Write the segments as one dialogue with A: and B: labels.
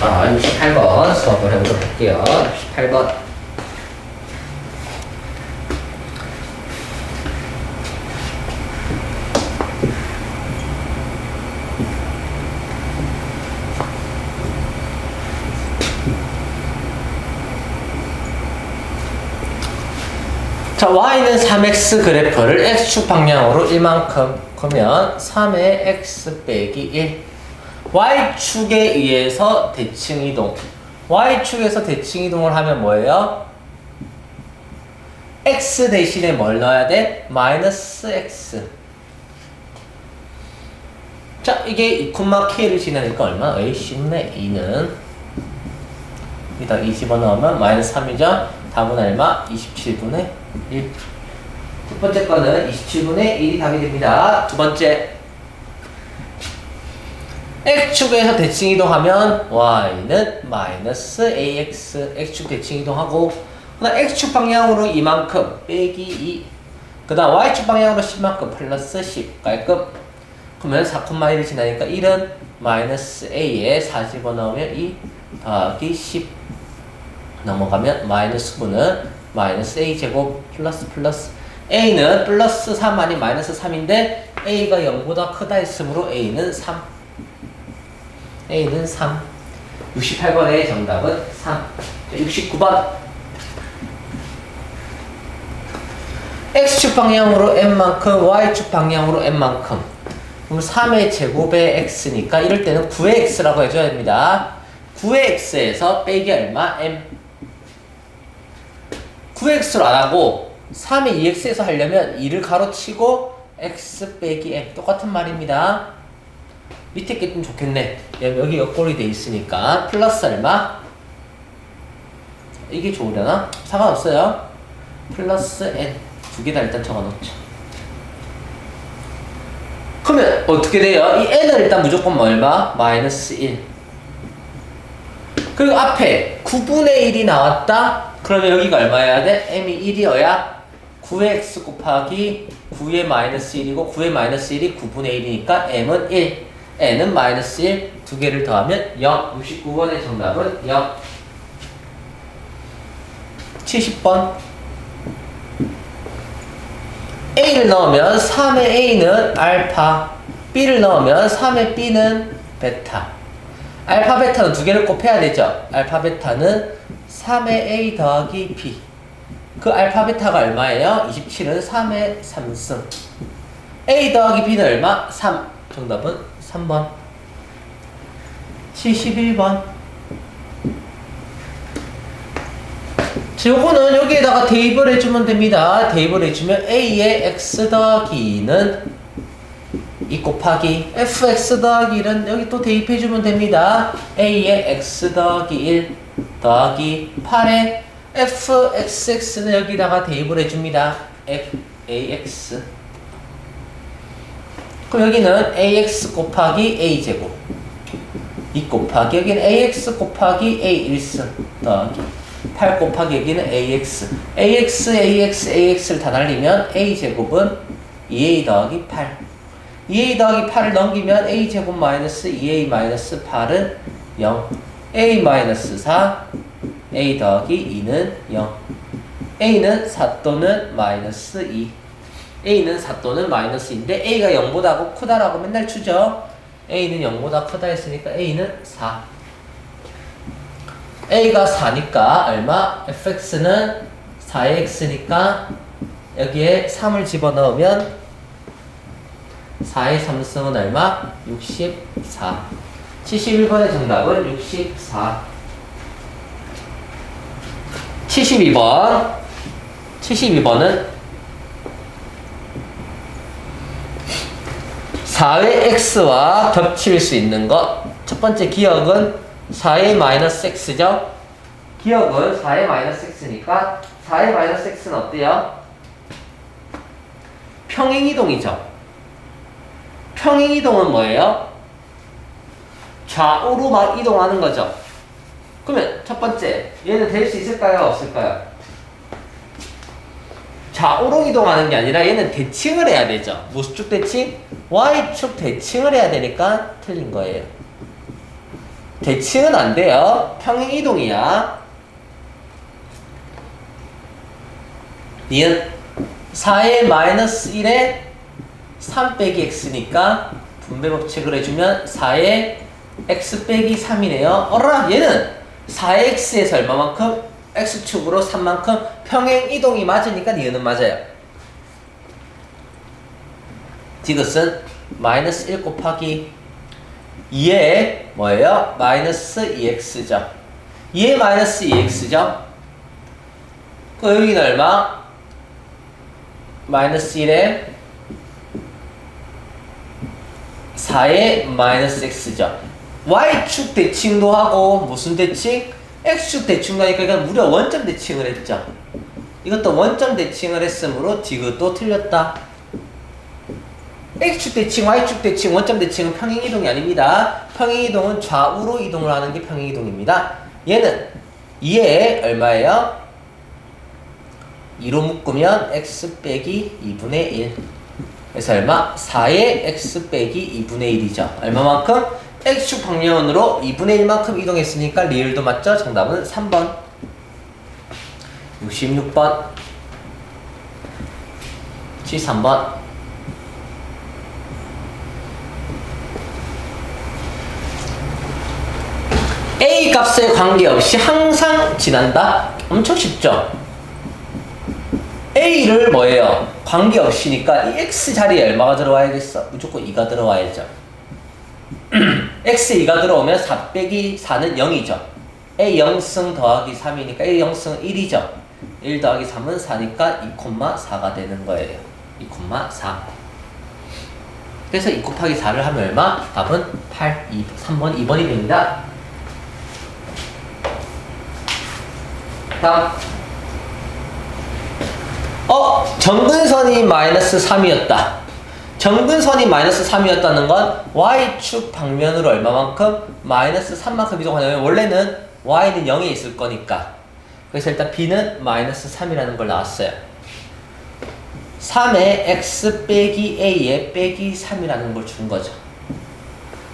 A: 자, 68번 수업을 해보도록 할게요. 68번. 자, y는 3x 그래프를 x축 방향으로 1만큼 그러면 3의 x 빼기 1 y축에 의해서 대칭 이동 y축에서 대칭 이동을 하면 뭐예요? x 대신에 뭘 넣어야 돼? 마이너스 x 자, 이게 2,k를 지나니까 얼마? 에이, 쉽네. 2는 여기다 20원 넣으면 마이너스 3이죠? 답은 얼마? 27분의 1. 첫 번째 거는 27분의 1이 답이 됩니다. 두 번째. X축에서 대칭 이동하면 y는 마이너스 ax x축 대칭 이동하고 그다음 x축 방향으로 이만큼 빼기 2 그다음 y축 방향으로 10만큼 플러스 10 깔끔. 그러면 4,1을 지나니까 1은 마이너스 a에 4 집어넣으면 2 더하기 10 넘어가면 마이너스 9는 마이너스 a 제곱 플러스 플러스. a는 플러스 3 아니 마이너스 3인데 a가 0보다 크다 했으므로 a는 3 a는 3 68번의 정답은 3 69번. X축 방향으로 n만큼 y축 방향으로 n만큼. 그럼 3의 제곱의 x니까 이럴 때는 9의 x라고 해줘야 됩니다. 9의 x에서 빼기 얼마? m. 9x로 안 하고 3의 2x에서 하려면 2를 가로치고 x 빼기 m. 똑같은 말입니다. 밑에 게 좀 좋겠네. 여기 옆골이 돼 있으니까 플러스 얼마? 이게 좋으려나? 상관없어요. 플러스 n 두 개 다 일단 적어놓죠. 그러면 어떻게 돼요? 이 n은 일단 무조건 뭐 얼마? 마이너스 1. 그리고 앞에 9분의 1이 나왔다? 그러면 여기가 얼마여야 돼? m이 1이어야 9의 x 곱하기 9의 마이너스 1이고 9의 마이너스 1이 9분의 1이니까 m은 1, n은 마이너스 1, 두 개를 더하면 0. 69번의 정답은 0. 70번 a를 넣으면 3의 a는 알파, b를 넣으면 3의 b는 베타. 알파 베타는 두 개를 곱해야 되죠. 알파 베타는 3의 a 더하기 b. 그 알파 베타가 얼마예요? 27은 3의 3승. a 더하기 b는 얼마? 3. 정답은 3번. 71번. 자, 요거는 여기에다가 대입을 해주면 됩니다. 대입을 해주면 a의 x 더하기는 2 곱하기 fx 더하기 1은 여기 또 대입해주면 됩니다. a의 x 더하기 1 더하기 8의 fxx는 여기다가 대입을 해줍니다. ax 그럼 여기는 ax 곱하기 a제곱. 2 곱하기 여기는 ax 곱하기 a 1승 더하기 8 곱하기 여기는 ax. ax ax ax를 다 날리면 a제곱은 2a 더하기 8 2a 더하기 8을 넘기면 a제곱 마이너스 2a 마이너스 8은 0 a 마이너스 4 a 더하기 2는 0 a는 4 또는 마이너스 2 a는 4 또는 마이너스 2인데 a가 0보다 크다라고 맨날 추죠. A는 0보다 크다 했으니까 a는 4 a가 4니까 얼마? fx는 4의 x니까 여기에 3을 집어넣으면 4의 3승은 얼마? 64 71번의 정답은 64 72번. 72번은 4의 x와 겹칠 수 있는 것. 첫 번째 기억은 4의 마이너스 x죠. 기억은 4의 마이너스 x니까 4의 마이너스 x는 어때요? 평행이동이죠. 평행이동은 뭐예요? 좌우로 막 이동하는 거죠. 그러면 첫 번째, 얘는 될 수 있을까요? 없을까요? 좌우로 이동하는 게 아니라 얘는 대칭을 해야 되죠. 무슨 축 대칭? Y축 대칭을 해야 되니까 틀린 거예요. 대칭은 안 돼요. 평행 이동이야. 니은 4의 마이너스 1에 3 빼기 x니까 분배 법칙을 해주면 4의 x 빼기 3이네요. 어라 얘는 4x에서 얼마만큼? X축으로 3만큼 평행 이동이 맞으니까 니은은 맞아요. 디귿은 마이너스 1 곱하기 2에 뭐예요? 마이너스 2x죠. 2에 마이너스 2x죠. 그 여기는 얼마? 마이너스 1에 4에 마이너스 x죠. y축 대칭도 하고 무슨 대칭? X축 대칭도 하니까 이건 무려 원점 대칭을 했죠. 이것도 원점 대칭을 했으므로 디귿도 틀렸다. x축 대칭, y축 대칭, 원점 대칭은 평행 이동이 아닙니다. 평행 이동은 좌우로 이동을 하는 게 평행 이동입니다. 얘는 2에 얼마예요? 2로 묶으면 x 빼기 2분의 1. 그래서 얼마? 4의 x 빼기 2분의 1이죠. 얼마만큼? X축 방향으로 2분의 1만큼 이동했으니까 리을도 맞죠? 정답은 3번. 66번. 73번. A 값에 관계없이 항상 지난다? 엄청 쉽죠? A를 뭐예요? 관계없이니까 이 X 자리에 얼마가 들어와야겠어? 무조건 2가 들어와야죠. X 2가 들어오면 4 빼기 4는 0이죠. A 0승 더하기 3이니까 A 0승 1이죠. 1 더하기 3은 4니까 2,4가 되는 거예요. 2,4. 그래서 2 곱하기 4를 하면 얼마? 답은 8, 2, 3번, 2번이 됩니다. 다음. 어, 정근선이 마이너스 3이었다. 정근선이 마이너스 3이었다는 건 y축 방면으로 얼마만큼? 마이너스 3만큼 이동하냐면 원래는 y는 0에 있을 거니까. 그래서 일단 b는 마이너스 3이라는 걸 나왔어요. 3에 x 빼기 a에 빼기 3이라는 걸 준 거죠.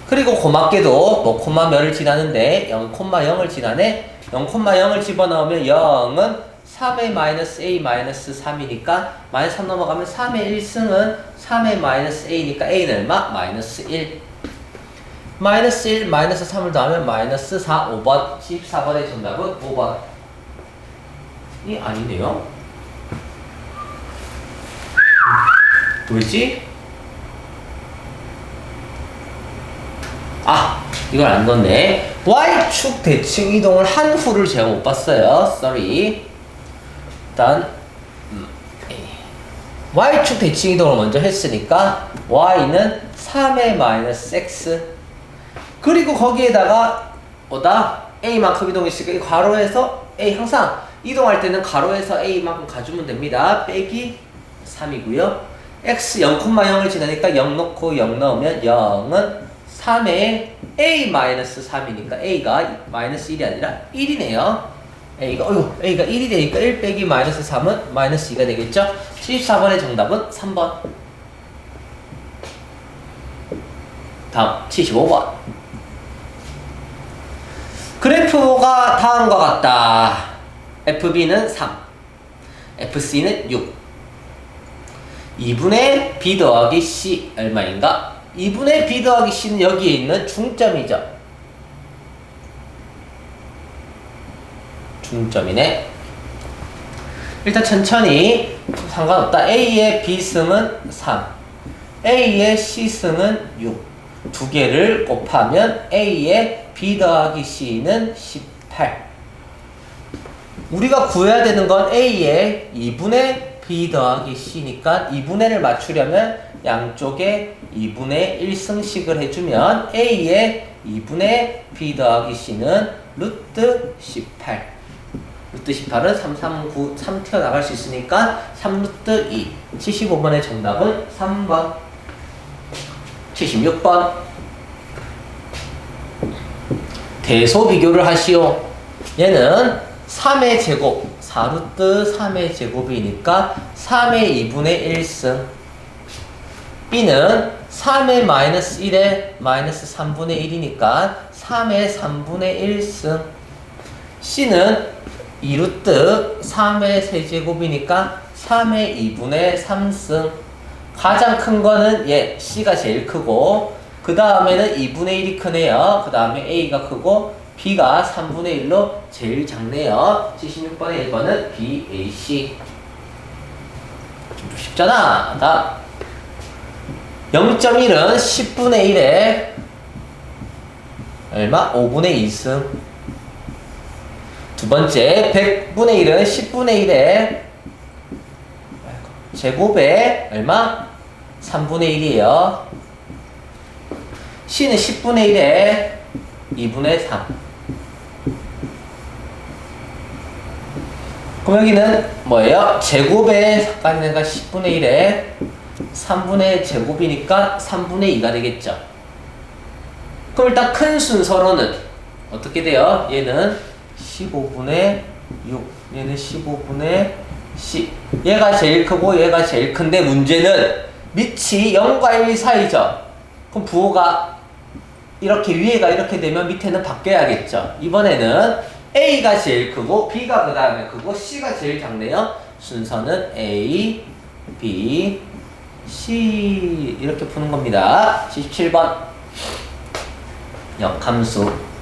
A: 그리고 고맙게도 뭐 콤마 몇을 지나는데 0,0을 지나네. 0,0을 집어넣으면 0은 3의 마이너스 a 마이너스 3이니까 마이너스 3 넘어가면 3의 1승은 3의 마이너스 a니까 a는 얼마? 마이너스 1 마이너스 1 마이너스 3을 더하면 마이너스 4 5번. 14번의 정답은 5번. 이 아니네요. 왜지? 아 이걸 안 넣네. Y축 대칭 이동을 한 후를 제가 못 봤어요. Sorry 일단 음, y축 대칭 이동을 먼저 했으니까 y는 3의 마이너스 x. 그리고 거기에다가 뭐다? A만큼 이동했으니까 이 괄호에서 a 항상 이동할 때는 가로에서 a만큼 가주면 됩니다. 빼기 3이고요. X 0,0을 지나니까 0 넣고 0 넣으면 0은 3에 a 마이너스 3이니까 a가 마이너스 1이 아니라 1이네요. A가 어휴 a가 1이 되니까 1 빼기 마이너스 3은 마이너스 2가 되겠죠? 74번의 정답은 3번. 다음 75번. 그래프가 다음과 같다. FB는 3, FC는 6. 2분의 B 더하기 C 얼마인가? 2분의 B 더하기 C는 여기에 있는 중점이죠. 중점이네. 일단 천천히 상관없다. A의 B승은 3, A의 C승은 6. 두 개를 곱하면 A의 B 더하기 C는 18. 우리가 구해야 되는 건 A의 2분의 B 더하기 C니까 2분의 를 맞추려면 양쪽에 2분의 1승식을 해주면 A의 2분의 B 더하기 C는 루트 18 루트 18은 3, 3, 9, 3 튀어나갈 수 있으니까 3루트 2 75번의 정답은 3번. 76번. 대소 비교를 하시오. 얘는 3의 제곱 4루트 3의 제곱이니까 3의 2분의 1승 B는 3의 마이너스 1에 마이너스 3분의 1이니까 3의 3분의 1승 C는 2루트 3의 세제곱이니까 3의 2분의 3승. 가장 큰 거는 얘 C가 제일 크고 그 다음에는 2분의 1이 크네요. 그 다음에 A가 크고 B가 3분의 1로 제일 작네요. 76번의 1번은 B, A, C. 좀 쉽잖아. 다음 0.1은 10분의 1에 얼마? 5분의 2승 두 번째 100분의 1은 10분의 1에 제곱에 얼마? 3분의 1이에요 C는 10분의 1에 2분의 3 그럼 여기는 뭐예요? 제곱에 삭간되니까 10분의 1에 3분의 제곱이니까 3분의 2가 되겠죠. 그럼 일단 큰 순서로는 어떻게 돼요? 얘는 15분의 6, 얘는 15분의 10. 얘가 제일 크고 얘가 제일 큰데 문제는 밑이 0과 1 사이죠. 그럼 부호가 이렇게 위에가 이렇게 되면 밑에는 바뀌어야겠죠. 이번에는 A가 제일 크고 B가 그 다음에 크고 C가 제일 작네요. 순서는 A, B, C 이렇게 푸는 겁니다. 77번 역함수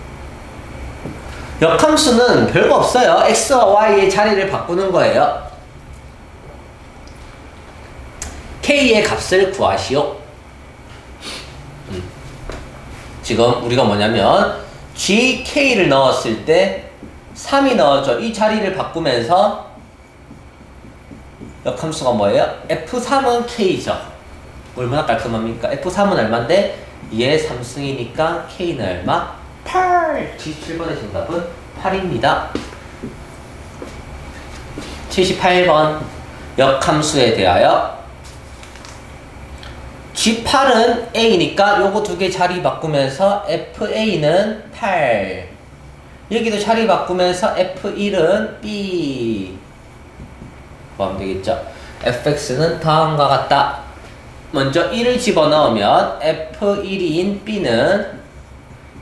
A: 역함수는 별거 없어요. X와 Y의 자리를 바꾸는 거예요. K의 값을 구하시오. 음. 지금 우리가 뭐냐면 GK를 넣었을 때 3이 넣어져. 이 자리를 바꾸면서 역함수가 뭐예요? F3은 K죠. 얼마나 깔끔합니까? F3은 얼마인데? 얘 3승이니까 K는 얼마? 8! 77번의 정답은 8입니다. 78번 역함수에 대하여 G8은 A니까 요거 두 개 자리 바꾸면서 FA는 8 여기도 자리 바꾸면서 F1은 B 뭐 하면 되겠죠? fx는 다음과 같다. 먼저 1을 집어넣으면 f1인 b는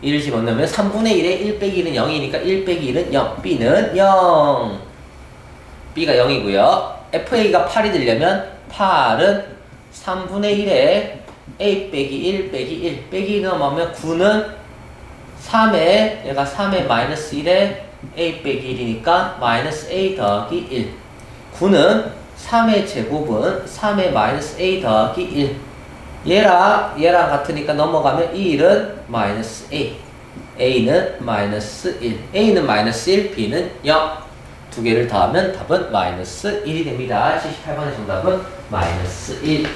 A: 1을 집어넣으면 3분의 1에 1 빼기 1은 0이니까 1 빼기 1은 0, b는 0. b가 0이고요. fa가 8이 되려면 8은 3분의 1에 a 빼기 1 빼기 1 빼기 1 넣으면 9는 3에 얘가 3에 마이너스 1에 a 빼기 1이니까 마이너스 a 더하기 1 9는 3의 제곱은 3의 마이너스 a 더하기 1 얘랑 얘랑 같으니까 넘어가면 이 1은 마이너스 a. A는 마이너스 1 a는 마이너스 1 b는 0 두 개를 더하면 답은 마이너스 1이 됩니다. 78번의 정답은 마이너스 1